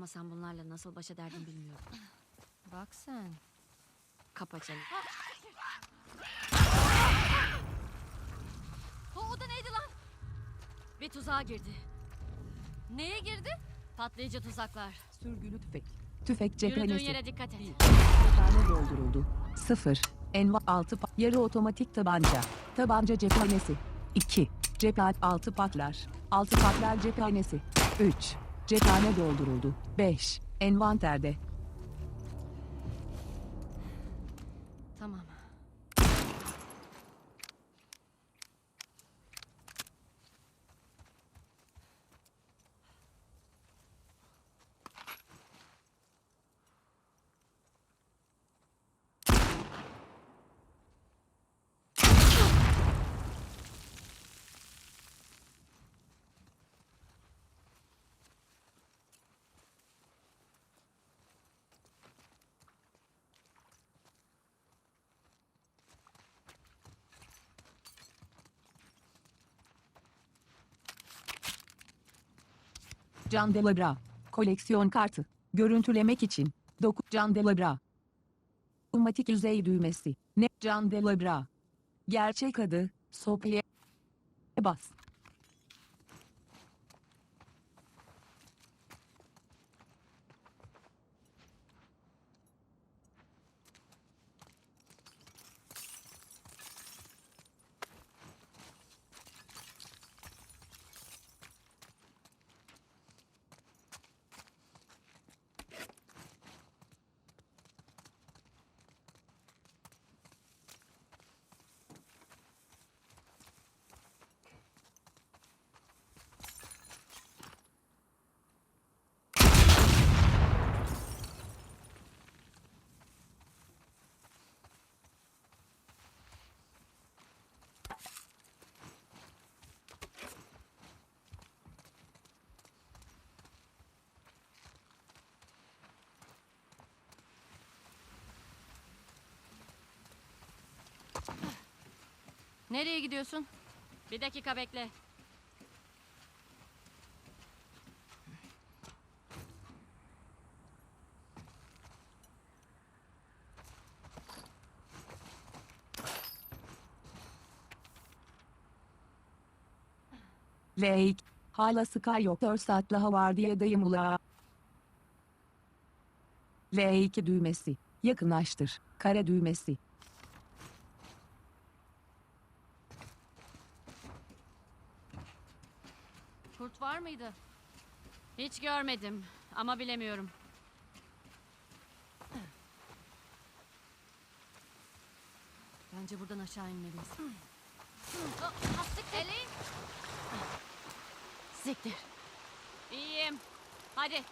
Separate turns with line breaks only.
olmasam bunlarla nasıl baş ederdim bilmiyorum.
Bak sen.
Kapa çeneni.
O, o da neydi lan?
Bir tuzağa girdi.
Neye girdi?
Patlayıcı tuzaklar.
Sürgülü tüfek. Tüfek
Yürüdüğün
cephanesi.
yere dikkat et.
Bir tane dolduruldu. 0. Enva 6 yarı otomatik tabanca. Tabanca cephanesi. 2. Cephan 6 patlar. 6 patlar cephanesi. 3. Cephane dolduruldu. 5. Envanterde.
Tamam.
Candelabra. Koleksiyon kartı. Görüntülemek için. 9. Candelabra. Otomatik yüzey düğmesi. Ne? Candelabra. Gerçek adı. Sopya. Bas.
Nereye gidiyorsun? Bir dakika bekle.
Lake. Hala Sky yok. 4 saatli havardiyadayım ula. L2 düğmesi. Yakınlaştır. Kare düğmesi.
Kurt var mıydı? Hiç görmedim ama bilemiyorum. Bence buradan aşağı inmeliyiz.
Elin.
Siktir. İyiyim. Hadi